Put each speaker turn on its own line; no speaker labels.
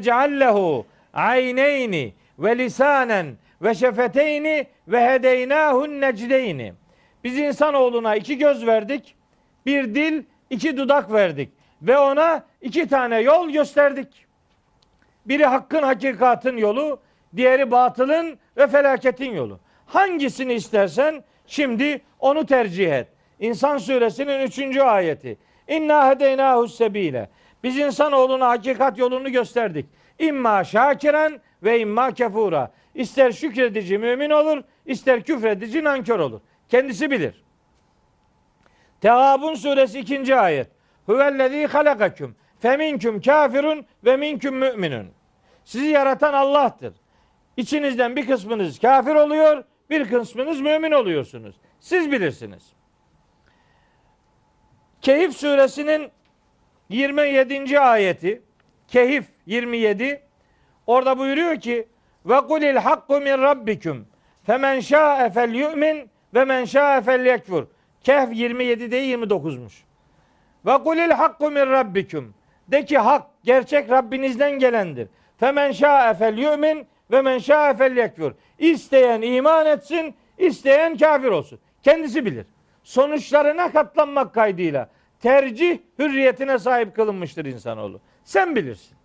ceallehu ayneyni ve lisanen ve şefeteyni ve hedeynâhun necdeyni. Biz insanoğluna iki göz verdik, bir dil, iki dudak verdik ve ona iki tane yol gösterdik. Biri hakkın hakikatin yolu, diğeri batılın ve felaketin yolu. Hangisini istersen şimdi onu tercih et. İnsan suresinin 3. ayeti. İnna hedeynahu sebile. Biz insanoğluna hakikat yolunu gösterdik. İmma şakiren ve imma kefura. İster şükredici mümin olur, ister küfredici nankör olur. Kendisi bilir. Tehabun suresi 2. ayet. Huvellezî halakaküm feminküm kafirun ve minküm müminun. Sizi yaratan Allah'tır. İçinizden bir kısmınız kafir oluyor, bir kısmınız mümin oluyorsunuz. Siz bilirsiniz. Kehif suresinin 27. ayeti Kehif 27 orada buyuruyor ki ve kulil hakku min rabbikum femen şa'e fel yu'min ve men şa'e fel yekfur. Kehf 27 değil 29'muş. Ve kulil hakku min rabbikum. De ki hak gerçek Rabbinizden gelendir. Femen şa'e fel yu'min ve men şa'e fel yekfur. İsteyen iman etsin, isteyen kafir olsun. Kendisi bilir. Sonuçlarına katlanmak kaydıyla tercih hürriyetine sahip kılınmıştır insanoğlu. Sen bilirsin.